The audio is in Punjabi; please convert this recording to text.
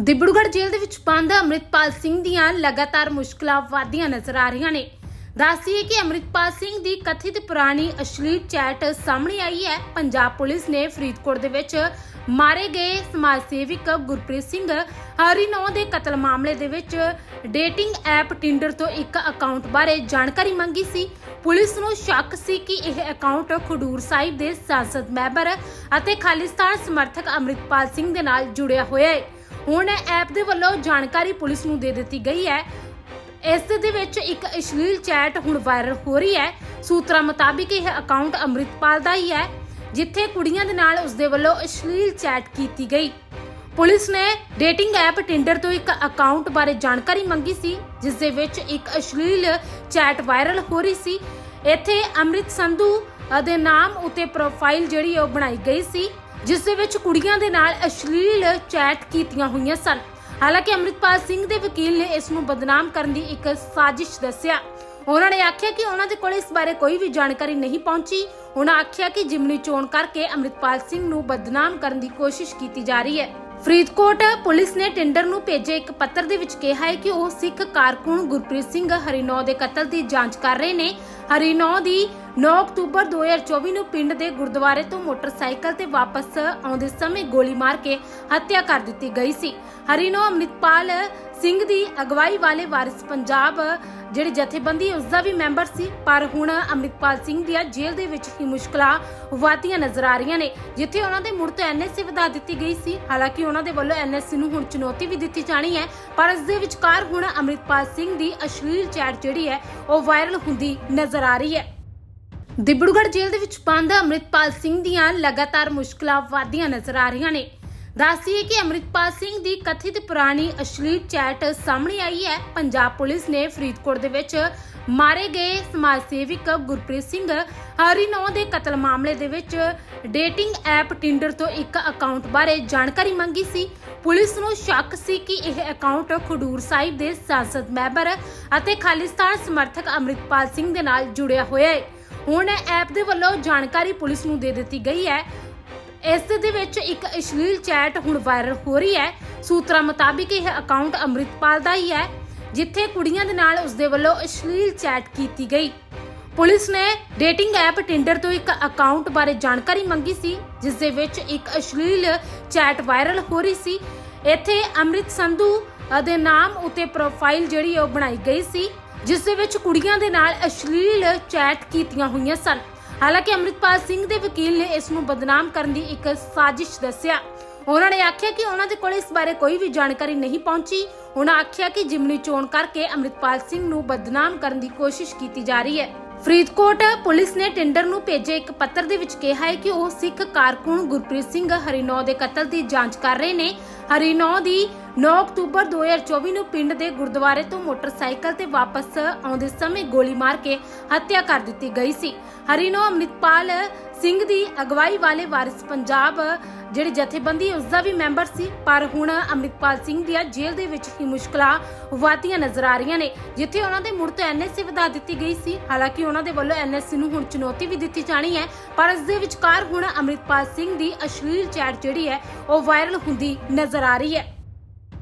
ਦਿਬੜੂਗੜ੍ਹ ਜੇਲ੍ਹ ਦੇ ਵਿੱਚ ਬੰਦ ਅੰਮ੍ਰਿਤਪਾਲ ਸਿੰਘ ਦੀਆਂ ਲਗਾਤਾਰ ਮੁਸ਼ਕਲਾਂ ਵਧਦੀਆਂ ਨਜ਼ਰ ਆ ਰਹੀਆਂ ਨੇ। ਦੱਸੀਏ ਕਿ ਅੰਮ੍ਰਿਤਪਾਲ ਸਿੰਘ ਦੀ ਕਥਿਤ ਪੁਰਾਣੀ ਅਸ਼ਲੀਲ ਚੈਟ ਸਾਹਮਣੇ ਆਈ ਹੈ। ਪੰਜਾਬ ਪੁਲਿਸ ਨੇ ਫਰੀਦਕੋਟ ਦੇ ਵਿੱਚ ਮਾਰੇ ਗਏ ਸਮਾਜ ਸੇਵਕ ਗੁਰਪ੍ਰੀਤ ਸਿੰਘ ਹਰੀਨੌ ਦੇ ਕਤਲ ਮਾਮਲੇ ਦੇ ਵਿੱਚ ਡੇਟਿੰਗ ਐਪ ਟਿੰਡਰ ਤੋਂ ਇੱਕ ਅਕਾਊਂਟ ਬਾਰੇ ਜਾਣਕਾਰੀ ਮੰਗੀ ਸੀ। ਪੁਲਿਸ ਨੂੰ ਸ਼ੱਕ ਸੀ ਕਿ ਇਹ ਅਕਾਊਂਟ ਖਡੂਰ ਸਾਹਿਬ ਦੇ ਸੰਸਦ ਮੈਂਬਰ ਅਤੇ ਖਾਲਿਸਤਾਨ ਸਮਰਥਕ ਅੰਮ੍ਰਿਤਪਾਲ ਸਿੰਘ ਦੇ ਨਾਲ ਜੁੜਿਆ ਹੋਇਆ ਹੈ। ਹੁਣ ਐਪ ਦੇ ਵੱਲੋਂ ਜਾਣਕਾਰੀ ਪੁਲਿਸ ਨੂੰ ਦੇ ਦਿੱਤੀ ਗਈ ਹੈ। ਇਸ ਦੇ ਵਿੱਚ ਇੱਕ ਅਸ਼ਲੀਲ ਚੈਟ ਹੁਣ ਵਾਇਰਲ ਹੋ ਰਹੀ ਹੈ। ਸੂਤਰਾਂ ਮੁਤਾਬਿਕ ਇਹ ਅਕਾਊਂਟ ਅੰਮ੍ਰਿਤਪਾਲ ਦਾ ਹੀ ਹੈ, ਜਿੱਥੇ ਕੁੜੀਆਂ ਦੇ ਨਾਲ ਉਸ ਦੇ ਵੱਲੋਂ ਅਸ਼ਲੀਲ ਚੈਟ ਕੀਤੀ ਗਈ। ਪੁਲਿਸ ਨੇ ਡੇਟਿੰਗ ਐਪ ਟਿੰਡਰ ਤੋਂ ਇੱਕ ਅਕਾਊਂਟ ਬਾਰੇ ਜਾਣਕਾਰੀ ਮੰਗੀ ਸੀ, ਜਿਸ ਦੇ ਵਿੱਚ ਇੱਕ ਅਸ਼ਲੀਲ ਚੈਟ ਵਾਇਰਲ ਹੋ ਰਹੀ ਸੀ। ਇੱਥੇ ਅੰਮ੍ਰਿਤ ਸੰਧੂ ਦੇ ਨਾਮ ਉਤੇ ਪ੍ਰੋਫਾਈਲ ਜਿਹੜੀ ਉਹ ਬਣਾਈ ਗਈ ਸੀ। ਜਿਸ ਦੇ ਵਿੱਚ ਕੁੜੀਆਂ ਦੇ ਨਾਲ ਅਸ਼ਲੀਲ ਚੈਟ ਕੀਤੀਆਂ ਹੋਈਆਂ ਸਨ। ਹਾਲਾਂਕਿ ਅੰਮ੍ਰਿਤਪਾਲ ਸਿੰਘ ਦੇ ਵਕੀਲ ਨੇ ਇਸ ਨੂੰ ਬਦਨਾਮ ਕਰਨ ਦੀ ਇੱਕ ਸਾਜ਼ਿਸ਼ ਦੱਸਿਆ। ਉਹਨਾਂ ਨੇ ਆਖਿਆ ਕਿ ਉਹਨਾਂ ਦੇ ਕੋਲ ਇਸ ਬਾਰੇ ਕੋਈ ਵੀ ਜਾਣਕਾਰੀ ਨਹੀਂ ਪਹੁੰਚੀ। ਉਹਨਾਂ ਆਖਿਆ ਕਿ ਜਿਮਨੀ ਚੋਣ ਕਰਕੇ ਅੰਮ੍ਰਿਤਪਾਲ ਸਿੰਘ ਨੂੰ ਬਦਨਾਮ ਕਰਨ ਦੀ ਕੋਸ਼ਿਸ਼ ਕੀਤੀ ਜਾ ਰਹੀ ਹੈ। ਫਰੀਦਕੋਟ ਪੁਲਿਸ ਨੇ ਟੈਂਡਰ ਨੂੰ ਭੇਜੇ ਇੱਕ ਪੱਤਰ ਦੇ ਵਿੱਚ ਕਿਹਾ ਹੈ ਕਿ ਉਹ ਸਿੱਖ ਕਾਰਕੁਨ ਗੁਰਪ੍ਰੀਤ ਸਿੰਘ ਹਰੀਨੌ ਦੇ ਕਤਲ ਦੀ ਜਾਂਚ ਕਰ ਰਹੇ ਨੇ। ਹਰੀਨੌ ਦੀ 9 ਅਕਤੂਬਰ 2024 ਨੂੰ ਪਿੰਡ ਦੇ ਗੁਰਦੁਆਰੇ ਤੋਂ ਮੋਟਰਸਾਈਕਲ ਤੇ ਵਾਪਸ ਆਉਂਦੇ ਸਮੇਂ ਗੋਲੀ ਮਾਰ ਕੇ ਹੱਤਿਆ ਕਰ ਦਿੱਤੀ ਗਈ ਸੀ। ਹਰੀਨੌ ਅੰਮ੍ਰਿਤਪਾਲ ਸਿੰਘ ਦੀ ਅਗਵਾਈ ਵਾਲੇ ਵਾਰਿਸ ਪੰਜਾਬ ਜਿਹੜੀ ਜਥੇਬੰਦੀ ਉਸ ਦਾ ਵੀ ਮੈਂਬਰ ਸੀ, ਪਰ ਹੁਣ ਅੰਮ੍ਰਿਤਪਾਲ ਸਿੰਘ ਦੀਆਂ ਜੇਲ੍ਹ ਦੇ ਵਿੱਚ ਹੀ ਮੁਸ਼ਕਲਾਂ ਵਾਧੀਆਂ ਨਜ਼ਰ ਆ ਰਹੀਆਂ ਨੇ, ਜਿੱਥੇ ਉਹਨਾਂ ਦੇ ਮੁੜ ਤੋਂ ਐਨਐਸਸੀ ਵਧਾ ਦਿੱਤੀ ਗਈ ਸੀ। ਹਾਲਾਂਕਿ ਉਹਨਾਂ ਦੇ ਵੱਲੋਂ ਐਨਐਸਸੀ ਨੂੰ ਹੁਣ ਚੁਣੌਤੀ ਵੀ ਦਿੱਤੀ ਜਾਣੀ ਹੈ, ਪਰ ਇਸ ਦੇ ਵਿਚਕਾਰ ਹੁਣ ਅੰਮ੍ਰਿਤਪਾਲ ਸਿੰਘ ਦੀ ਅਸ਼ਲੀਲ ਚੈਟ ਜਿਹੜੀ ਹੈ, ਉਹ ਵਾਇਰਲ ਹੁੰਦੀ ਨਜ਼ਰ ਆ ਰਹੀ ਹੈ। ਦਿਬੜੂਗੜ੍ਹ ਜੇਲ੍ਹ ਦੇ ਵਿੱਚ ਬੰਦ ਅੰਮ੍ਰਿਤਪਾਲ ਸਿੰਘ ਦੀਆਂ ਲਗਾਤਾਰ ਮੁਸ਼ਕਲਾਂ ਵਧਦੀਆਂ ਨਜ਼ਰ ਆ ਰਹੀਆਂ ਨੇ। ਦੱਸੀਏ ਕਿ ਅੰਮ੍ਰਿਤਪਾਲ ਸਿੰਘ ਦੀ ਕਥਿਤ ਪੁਰਾਣੀ ਅਸ਼ਲੀਲ ਚੈਟ ਸਾਹਮਣੇ ਆਈ ਹੈ। ਪੰਜਾਬ ਪੁਲਿਸ ਨੇ ਫਰੀਦਕੋਟ ਦੇ ਵਿੱਚ ਮਾਰੇ ਗਏ ਸਮਾਜ ਸੇਵਕ ਗੁਰਪ੍ਰੀਤ ਸਿੰਘ ਹਰੀਨੌ ਦੇ ਕਤਲ ਮਾਮਲੇ ਦੇ ਵਿੱਚ ਡੇਟਿੰਗ ਐਪ ਟਿੰਡਰ ਤੋਂ ਇੱਕ ਅਕਾਊਂਟ ਬਾਰੇ ਜਾਣਕਾਰੀ ਮੰਗੀ ਸੀ। ਪੁਲਿਸ ਨੂੰ ਸ਼ੱਕ ਸੀ ਕਿ ਇਹ ਅਕਾਊਂਟ ਖਡੂਰ ਸਾਹਿਬ ਦੇ ਸੰਸਦ ਮੈਂਬਰ ਅਤੇ ਖਾਲਿਸਤਾਨ ਸਮਰਥਕ ਅੰਮ੍ਰਿਤਪਾਲ ਸਿੰਘ ਦੇ ਨਾਲ ਜੁੜਿਆ ਹੋਇਆ ਹੈ। ਹੁਣ ਐਪ ਦੇ ਵੱਲੋਂ ਜਾਣਕਾਰੀ ਪੁਲਿਸ ਨੂੰ ਦੇ ਦਿੱਤੀ ਗਈ ਹੈ। ਇਸ ਦੇ ਵਿੱਚ ਇੱਕ ਅਸ਼ਲੀਲ ਚੈਟ ਹੁਣ ਵਾਇਰਲ ਹੋ ਰਹੀ ਹੈ। ਸੂਤਰਾਂ ਮੁਤਾਬਿਕ ਇਹ ਅਕਾਊਂਟ ਅੰਮ੍ਰਿਤਪਾਲ ਦਾ ਹੀ ਹੈ, ਜਿੱਥੇ ਕੁੜੀਆਂ ਦੇ ਨਾਲ ਉਸ ਦੇ ਵੱਲੋਂ ਅਸ਼ਲੀਲ ਚੈਟ ਕੀਤੀ ਗਈ। ਪੁਲਿਸ ਨੇ ਡੇਟਿੰਗ ਐਪ ਟਿੰਡਰ ਤੋਂ ਇੱਕ ਅਕਾਊਂਟ ਬਾਰੇ ਜਾਣਕਾਰੀ ਮੰਗੀ ਸੀ, ਜਿਸ ਦੇ ਵਿੱਚ ਇੱਕ ਅਸ਼ਲੀਲ ਚੈਟ ਵਾਇਰਲ ਹੋ ਰਹੀ ਸੀ। ਇੱਥੇ ਅੰਮ੍ਰਿਤ ਸੰਧੂ ਦੇ ਨਾਮ ਉਤੇ ਪ੍ਰੋਫਾਈਲ ਜਿਹੜੀ ਉਹ ਬਣਾਈ ਗਈ ਸੀ। ਜਿਸ ਦੇ ਵਿੱਚ ਕੁੜੀਆਂ ਦੇ ਨਾਲ ਅਸ਼ਲੀਲ ਚੈਟ ਕੀਤੀਆਂ ਹੋਈਆਂ ਸਨ। ਹਾਲਾਂਕਿ ਅੰਮ੍ਰਿਤਪਾਲ ਸਿੰਘ ਦੇ ਵਕੀਲ ਨੇ ਇਸ ਨੂੰ ਬਦਨਾਮ ਕਰਨ ਦੀ ਇੱਕ ਸਾਜ਼ਿਸ਼ ਦੱਸਿਆ। ਉਹਨਾਂ ਨੇ ਆਖਿਆ ਕਿ ਉਹਨਾਂ ਦੇ ਕੋਲ ਇਸ ਬਾਰੇ ਕੋਈ ਵੀ ਜਾਣਕਾਰੀ ਨਹੀਂ ਪਹੁੰਚੀ। ਉਹਨਾਂ ਆਖਿਆ ਕਿ ਜਿਮਨੀ ਚੋਣ ਕਰਕੇ ਅੰਮ੍ਰਿਤਪਾਲ ਸਿੰਘ ਨੂੰ ਬਦਨਾਮ ਕਰਨ ਦੀ ਕੋਸ਼ਿਸ਼ ਕੀਤੀ ਜਾ ਰਹੀ ਹੈ। ਫਰੀਦਕੋਟ ਪੁਲਿਸ ਨੇ ਟੈਂਡਰ ਨੂੰ ਭੇਜੇ ਇੱਕ ਪੱਤਰ ਦੇ ਵਿੱਚ ਕਿਹਾ ਹੈ ਕਿ ਉਹ ਸਿੱਖ ਕਾਰਕੁਨ ਗੁਰਪ੍ਰੀਤ ਸਿੰਘ ਹਰੀਨੌ ਦੇ ਕਤਲ ਦੀ ਜਾਂਚ ਕਰ ਰਹੇ ਨੇ। ਹਰੀਨੌ ਦੀ 9 ਅਕਤੂਬਰ 2024 ਨੂੰ ਪਿੰਡ ਦੇ ਗੁਰਦੁਆਰੇ ਤੋਂ ਮੋਟਰਸਾਈਕਲ ਤੇ ਵਾਪਸ ਆਉਂਦੇ ਸਮੇਂ ਗੋਲੀ ਮਾਰ ਕੇ ਹੱਤਿਆ ਕਰ ਦਿੱਤੀ ਗਈ ਸੀ। ਹਰੀਨੌ ਅੰਮ੍ਰਿਤਪਾਲ ਸਿੰਘ ਦੀ ਅਗਵਾਈ ਵਾਲੇ ਵਾਰਿਸ ਪੰਜਾਬ, ਜਿਹੜੀ ਜਥੇਬੰਦੀ ਉਸ ਦਾ ਵੀ ਮੈਂਬਰ ਸੀ, ਪਰ ਹੁਣ ਅੰਮ੍ਰਿਤਪਾਲ ਸਿੰਘ ਦੀਆਂ ਜੇਲ੍ਹ ਦੇ ਵਿੱਚ ਹੀ ਮੁਸ਼ਕਲਾਂ ਵਾਧੀਆਂ ਨਜ਼ਰ ਆ ਰਹੀਆਂ ਨੇ, ਜਿੱਥੇ ਉਹਨਾਂ ਦੇ ਮੁੜ ਤੋਂ ਐਨਐਸਸੀ ਵਧਾ ਦਿੱਤੀ ਗਈ ਸੀ। ਹਾਲਾਂਕਿ ਉਹਨਾਂ ਦੇ ਵੱਲੋਂ ਐਨਐਸਸੀ ਨੂੰ ਹੁਣ ਚੁਣੌਤੀ ਵੀ ਦਿੱਤੀ ਜਾਣੀ ਹੈ, ਪਰ ਇਸ ਦੇ ਵਿਚਕਾਰ ਹੁਣ ਅੰਮ੍ਰਿਤਪਾਲ ਸਿੰਘ ਦੀ ਅਸ਼ਲੀਲ ਚੈਟ ਜਿਹੜੀ ਹੈ, ਉਹ ਵਾਇਰਲ ਹੁੰਦੀ ਨਜ਼ਰ ਆ ਰਹੀ ਹੈ।